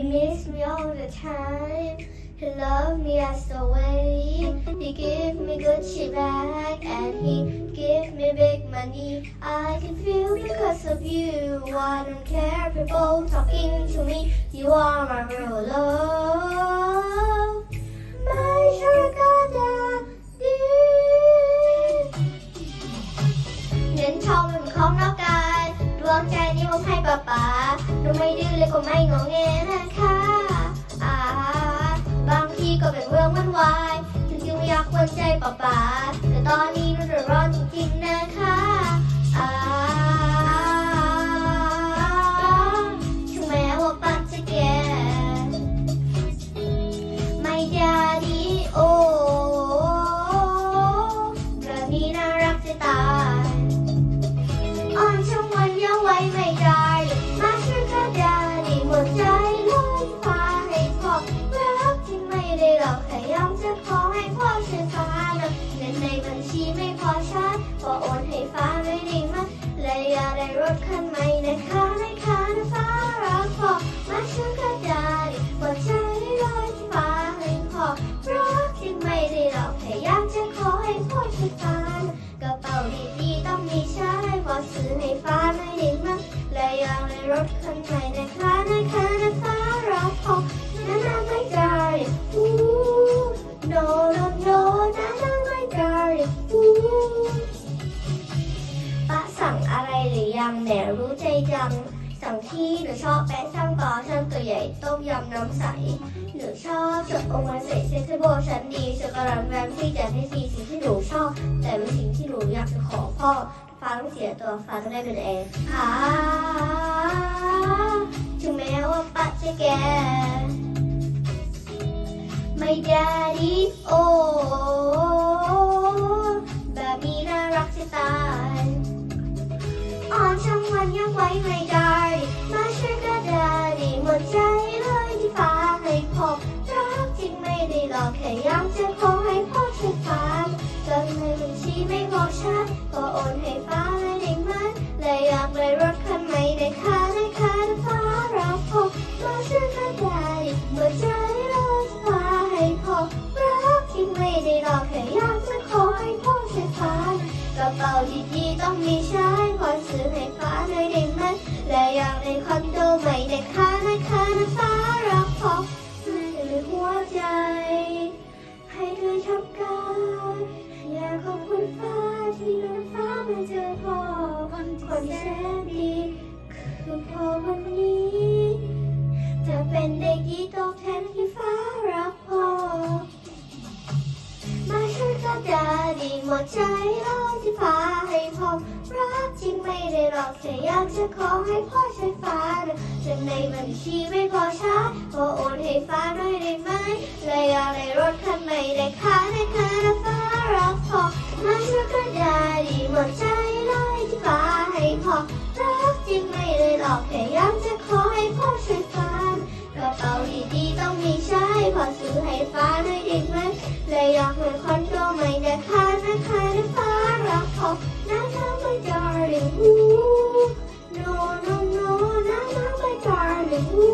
He miss me all the time. He love me as the way. He give me good shit back and he give me big money. I can feel because of you. I don't care people talking to me. You are my real love. ูไม่ดื้อเลยก็ไม่งอแงนะคะอ่าบางทีก็เป็นเรื่องมันวายจริงๆไม่อยากควรใจป้าป๋าแต่ตอนนี้นูเดือดร้อนจริงๆนะคะอ่าถึงแม้ว่าปัจจะแก่ไม่ยาดีโอแบบนี้น่ารักจะ ไม่พอใช้ก็โอนให้ฟ้าไม่ได้มั้ยและอยากได้รถคันใหม่นะคะนะคะนะฟ้ารักพอมาช่วยก็ได้ดีหมดใจลอยที่ฟ้าให้พ่อรักที่ไม่ได้หลอกแค่ย้ำจะขอให้พ่อช่วยฟ้ากระเป๋าดีๆต้องมีใช้พอซื้อให้ฟ้าไม่ได้มั้งและอยากในรถคันใหม่นะคะนะคะนะฟ้ารักพอนะนะไม่ได้อู้ no no no นะนะไม่ได้อู้ ป้าสั่งอะไรหรือยังแหนรู้ใจจัง สั่งที่หรือชอบแปะช่างปลาช่างตัวใหญ่ต้มยำน้ำใสหรือชอบเชือกองค์มาใส่เซ็ตโบชั้นดีเชือกกระรแรมที่จะให้สีสิ่งที่หนูชอบ แต่เป็นสิ่งที่หนูอยากจะขอพ่อฟ้าต้องเสียตัวฟ้าต้องได้เป็นแอร์อ่าถึงแม้ว่าปัจจะแก่ไม่ไไม่พอใช้ก็โอนให้ฟ้าแลยได้ไหมและอยากได้รถคันใหม่ในค่าในค่าในฟ้ารักพ่อมาช่วยก็ได้เมื่อใจเราฟ้าให้พ่อรักที่ไม่ได้หลอกแค่ย้ำจะขอให้พ่อช่วยฟ้ากระเป๋าดีๆต้องมีฉัน ก็จะดีหมดใจเลยที่ฟ้าให้พ่อรักจริงไม่ได้หรอกแค่อยากจะขอให้พ่อช่วยฟ้านะเงินในบัญชีไม่พอใช้ก็โอนให้ฟ้าหน่อยได้ไหมเลยอะไรรถคันใหม่ได้ค่ะ เหมือนคอนโดใหม่นะคะนะคะนะฟ้ารักขอนะคะ my darling ooh no no no นะคะ my darling ooh